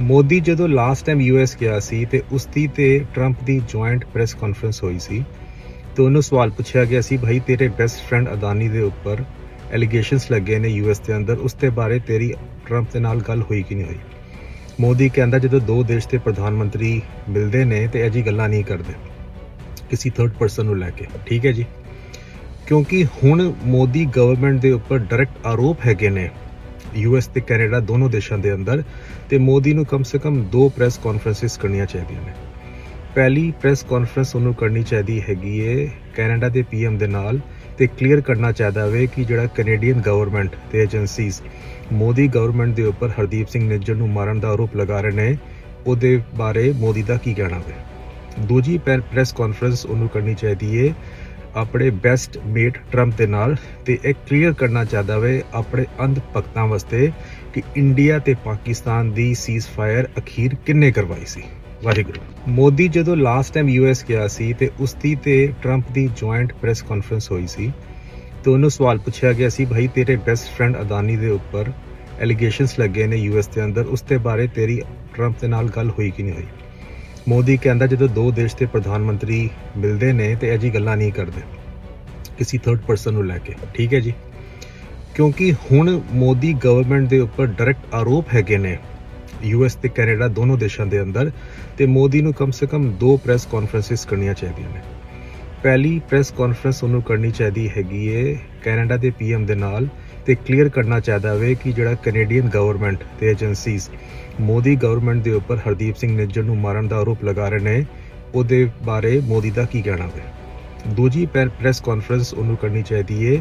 ਮੋਦੀ ਜਦੋਂ last time US ਗਿਆ ਸੀ ਤੇ ਉਸ ਦੀ ਤੇ ਟਰੰਪ ਦੀ ਜੁਆਇੰਟ ਪ੍ਰੈਸ ਕਾਨਫਰੰਸ ਹੋਈ ਸੀ, ਤੇ ਉਹਨੂੰ ਸਵਾਲ ਪੁੱਛਿਆ ਗਿਆ ਸੀ, ਭਾਈ ਤੇਰੇ ਬੈਸਟ ਫਰੈਂਡ ਅਦਾਨੀ ਦੇ ਉੱਪਰ ਐਲੀਗੇਸ਼ਨਸ ਲੱਗੇ ਨੇ ਯੂਐਸ ਦੇ ਅੰਦਰ, ਉਸ ਦੇ ਬਾਰੇ ਤੇਰੀ ਟਰੰਪ ਦੇ ਨਾਲ ਗੱਲ ਹੋਈ ਕਿ ਨਹੀਂ ਹੋਈ? ਮੋਦੀ ਕਹਿੰਦਾ, ਜਦੋਂ ਦੋ ਦੇਸ਼ ਦੇ ਪ੍ਰਧਾਨ ਮੰਤਰੀ ਮਿਲਦੇ ਨੇ ਤੇ ਇਹ ਜੀ ਗੱਲਾਂ ਨਹੀਂ ਕਰਦੇ, ਕਿਸੇ ਥਰਡ ਪਰਸਨ ਨੂੰ ਲੈ ਕੇ, ਠੀਕ ਹੈ ਜੀ? ਕਿਉਂਕਿ ਹੁਣ ਮੋਦੀ ਗਵਰਨਮੈਂਟ ਦੇ ਉੱਪਰ ਡਾਇਰੈਕਟ ਆਰੋਪ ਹੈਗੇ ਨੇ ਯੂਐਸ ਤੇ ਕੈਨੇਡਾ ਦੋਨੋਂ ਦੇਸ਼ਾਂ ਦੇ ਅੰਦਰ ਤੇ ਮੋਦੀ ਨੂੰ ਕਮ ਸੇ ਕਮ ਦੋ ਪ੍ਰੈਸ ਕਾਨਫਰੰਸਿਸ ਕਰਨੀਆਂ ਚਾਹੀਦੀਆਂ ਨੇ। ਪਹਿਲੀ ਪ੍ਰੈਸ ਕਾਨਫਰੰਸ ਉਹਨੂੰ ਕਰਨੀ ਚਾਹੀਦੀ ਹੈਗੀ ਏ ਕੈਨੇਡਾ ਦੇ ਪੀਐਮ ਦੇ ਨਾਲ ਤੇ ਕਲੀਅਰ ਕਰਨਾ ਚਾਹੀਦਾ ਵੇ ਕਿ ਜਿਹੜਾ ਕੈਨੇਡੀਅਨ ਗਵਰਨਮੈਂਟ ਤੇ ਏਜੰਸੀਜ਼ ਮੋਦੀ ਗਵਰਨਮੈਂਟ ਦੇ ਉੱਪਰ ਹਰਦੀਪ ਸਿੰਘ ਨਿੱਜਰ ਨੂੰ ਮਾਰਨ ਦਾ ਆਰੋਪ ਲਗਾ ਰਹੇ ਨੇ, ਉਹਦੇ ਬਾਰੇ ਮੋਦੀ ਦਾ ਕੀ ਕਹਿਣਾ ਵੇ? ਦੂਜੀ ਪ੍ਰੈਸ ਕਾਨਫਰੰਸ ਉਹਨੂੰ ਕਰਨੀ ਚਾਹੀਦੀ ਏ ਆਪਣੇ ਬੈਸਟ ਮੇਟ ਟਰੰਪ ਦੇ ਨਾਲ ਤੇ ਇਹ ਕਲੀਅਰ ਕਰਨਾ ਚਾਹਦਾ ਵੇ ਆਪਣੇ ਅੰਧ ਭਗਤਾਂ ਵਾਸਤੇ ਕਿ ਇੰਡੀਆ ਤੇ ਪਾਕਿਸਤਾਨ ਦੀ ਸੀਜ਼ ਫਾਇਰ ਅਖੀਰ ਕਿੰਨੇ ਕਰਵਾਈ ਸੀ? ਵਾਹਿਗੁਰੂ। ਮੋਦੀ ਜਦੋਂ ਲਾਸਟ ਟਾਈਮ ਯੂਐਸ ਗਿਆ ਸੀ ਤੇ ਉਸ ਦੀ ਤੇ ਟਰੰਪ ਦੀ ਜੁਆਇੰਟ ਪ੍ਰੈਸ ਕਾਨਫਰੰਸ ਹੋਈ ਸੀ, ਤੇ ਉਹਨੂੰ ਸਵਾਲ ਪੁੱਛਿਆ ਗਿਆ ਸੀ, ਭਾਈ ਤੇਰੇ ਬੈਸਟ ਫਰੈਂਡ ਅਦਾਨੀ ਦੇ ਉੱਪਰ ਐਲੀਗੇਸ਼ਨਸ ਲੱਗੇ ਨੇ ਯੂਐਸ ਦੇ ਅੰਦਰ ਉਸ ਦੇ ਬਾਰੇ ਤੇਰੀ ਟਰੰਪ ਦੇ ਨਾਲ ਗੱਲ ਹੋਈ ਕਿ ਨਹੀਂ ਹੋਈ? ਮੋਦੀ ਕਹਿੰਦਾ ਜਦੋਂ ਦੋ ਦੇਸ਼ ਦੇ ਪ੍ਰਧਾਨ ਮੰਤਰੀ ਮਿਲਦੇ ਨੇ ਤੇ ਇਹ ਜੀ ਗੱਲਾਂ ਨਹੀਂ ਕਰਦੇ, ਕਿਸੇ ਥਰਡ ਪਰਸਨ ਨੂੰ ਲੈ ਕੇ, ਠੀਕ ਹੈ ਜੀ? ਕਿਉਂਕਿ ਹੁਣ ਮੋਦੀ ਗਵਰਨਮੈਂਟ ਦੇ ਉੱਪਰ ਡਾਇਰੈਕਟ ਆਰੋਪ ਹੈਗੇ ਨੇ ਯੂਐਸ ਤੇ ਕੈਨੇਡਾ ਦੋਨੋਂ ਦੇਸ਼ਾਂ ਦੇ ਅੰਦਰ, ਤੇ ਮੋਦੀ ਨੂੰ ਕਮ ਸੇ ਕਮ ਦੋ ਪ੍ਰੈਸ ਕਾਨਫਰੰਸਿਸ ਕਰਨੀਆਂ ਚਾਹੀਦੀਆਂ ਨੇ। ਪਹਿਲੀ ਪ੍ਰੈਸ ਕਾਨਫਰੰਸ ਉਹਨੂੰ ਕਰਨੀ ਚਾਹੀਦੀ ਹੈਗੀ ਏ ਕੈਨੇਡਾ ਦੇ ਪੀਐਮ ਦੇ ਨਾਲ ਤੇ ਕਲੀਅਰ ਕਰਨਾ ਚਾਹੀਦਾ ਵੇ ਕਿ ਜਿਹੜਾ ਕੈਨੇਡੀਅਨ ਗਵਰਨਮੈਂਟ ਤੇ ਏਜੰਸੀਜ਼ ਮੋਦੀ ਗਵਰਨਮੈਂਟ ਦੇ ਉੱਪਰ ਹਰਦੀਪ ਸਿੰਘ ਨਿੱਜਰ ਨੂੰ ਮਾਰਨ ਦਾ ਆਰੋਪ ਲਗਾ ਰਹੇ ਨੇ, ਉਹਦੇ ਬਾਰੇ ਮੋਦੀ ਦਾ ਕੀ ਕਹਿਣਾ ਹੈ ਦੂਜੀ ਪ੍ਰੈਸ ਕਾਨਫਰੰਸ ਉਹਨੂੰ ਕਰਨੀ ਚਾਹੀਦੀ ਏ,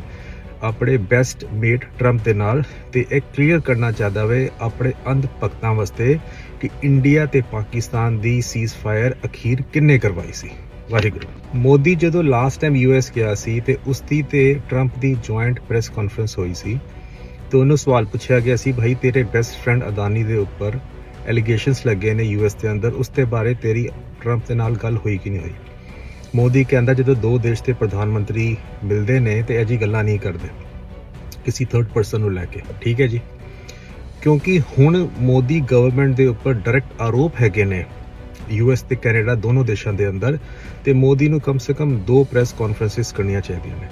ਆਪਣੇ ਬੈਸਟ ਮੇਟ ਟਰੰਪ ਦੇ ਨਾਲ ਤੇ ਇਹ ਕਲੀਅਰ ਕਰਨਾ ਚਾਹਦਾ ਵੇ ਆਪਣੇ ਅੰਧ ਭਗਤਾਂ ਵਾਸਤੇ ਕਿ ਇੰਡੀਆ ਤੇ ਪਾਕਿਸਤਾਨ ਦੀ ਸੀਜ਼ ਫਾਇਰ ਅਖੀਰ ਕਿੰਨੇ ਕਰਵਾਈ ਸੀ? ਵਾਹਿਗੁਰੂ। ਮੋਦੀ ਜਦੋਂ ਲਾਸਟ ਟਾਈਮ ਯੂਐਸ ਗਿਆ ਸੀ ਤੇ ਉਸ ਦੀ ਤੇ ਟਰੰਪ ਦੀ ਜੁਆਇੰਟ ਪ੍ਰੈਸ ਕਾਨਫਰੰਸ ਹੋਈ ਸੀ, ਤੇ ਉਹਨੂੰ ਸਵਾਲ ਪੁੱਛਿਆ ਗਿਆ ਸੀ, ਭਾਈ ਤੇਰੇ ਬੈਸਟ ਫਰੈਂਡ ਅਦਾਨੀ ਦੇ ਉੱਪਰ ਐਲੀਗੇਸ਼ਨਸ ਲੱਗੇ ਨੇ ਯੂਐਸ ਦੇ ਅੰਦਰ, ਉਸ ਦੇ ਬਾਰੇ ਤੇਰੀ ਟਰੰਪ ਦੇ ਨਾਲ ਗੱਲ ਹੋਈ ਕਿ ਨਹੀਂ ਹੋਈ? ਮੋਦੀ ਕਹਿੰਦਾ, ਜਦੋਂ ਦੋ ਦੇਸ਼ ਦੇ ਪ੍ਰਧਾਨ ਮੰਤਰੀ ਮਿਲਦੇ ਨੇ ਤੇ ਇਹ ਜੀ ਗੱਲਾਂ ਨਹੀਂ ਕਰਦੇ, ਕਿਸੇ ਥਰਡ ਪਰਸਨ ਨੂੰ ਲੈ ਕੇ। ਠੀਕ ਹੈ ਜੀ? ਕਿਉਂਕਿ ਹੁਣ ਮੋਦੀ ਗਵਰਨਮੈਂਟ ਦੇ ਉੱਪਰ ਡਾਇਰੈਕਟ ਆਰੋਪ ਹੈਗੇ ਨੇ ਯੂਐਸ ਤੇ ਕੈਨੇਡਾ ਦੋਨੋਂ ਦੇਸ਼ਾਂ ਦੇ ਅੰਦਰ ਤੇ ਮੋਦੀ ਨੂੰ ਕਮ ਸੇ ਕਮ ਦੋ ਪ੍ਰੈਸ ਕਾਨਫਰੰਸਿਸ ਕਰਨੀਆਂ ਚਾਹੀਦੀਆਂ ਨੇ।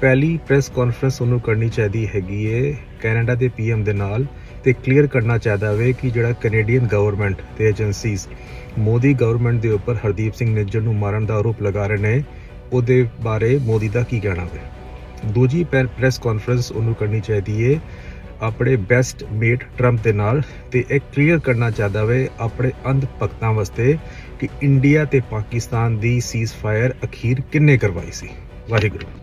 ਪਹਿਲੀ ਪ੍ਰੈਸ ਕਾਨਫਰੰਸ ਉਹਨੂੰ ਕਰਨੀ ਚਾਹੀਦੀ ਹੈਗੀ ਏ ਕੈਨੇਡਾ ਦੇ ਪੀਐਮ ਦੇ ਨਾਲ ਤੇ ਕਲੀਅਰ ਕਰਨਾ ਚਾਹੀਦਾ ਵੇ ਕਿ ਜਿਹੜਾ ਕੈਨੇਡੀਅਨ ਗਵਰਨਮੈਂਟ ਤੇ ਏਜੰਸੀਜ਼ ਮੋਦੀ ਗਵਰਨਮੈਂਟ ਦੇ ਉੱਪਰ ਹਰਦੀਪ ਸਿੰਘ ਨਿੱਜਰ ਨੂੰ ਮਾਰਨ ਦਾ ਆਰੋਪ ਲਗਾ ਰਹੇ ਨੇ, ਉਹਦੇ ਬਾਰੇ ਮੋਦੀ ਦਾ ਕੀ ਕਹਿਣਾ ਹੈ ਦੂਜੀ ਪ੍ਰੈਸ ਕਾਨਫਰੰਸ ਉਹਨੂੰ ਕਰਨੀ ਚਾਹੀਦੀ ਏ ਆਪਣੇ ਬੈਸਟ ਮੇਟ ਟਰੰਪ ਦੇ ਨਾਲ ਤੇ ਇਹ ਕਲੀਅਰ ਕਰਨਾ ਚਾਹਦਾ ਵੇ ਆਪਣੇ ਅੰਧ ਭਗਤਾਂ ਵਾਸਤੇ ਕਿ ਇੰਡੀਆ ਤੇ ਪਾਕਿਸਤਾਨ ਦੀ ਸੀਜ਼ ਫਾਇਰ ਅਖੀਰ ਕਿੰਨੇ ਕਰਵਾਈ ਸੀ? ਵਾਹਿਗੁਰੂ।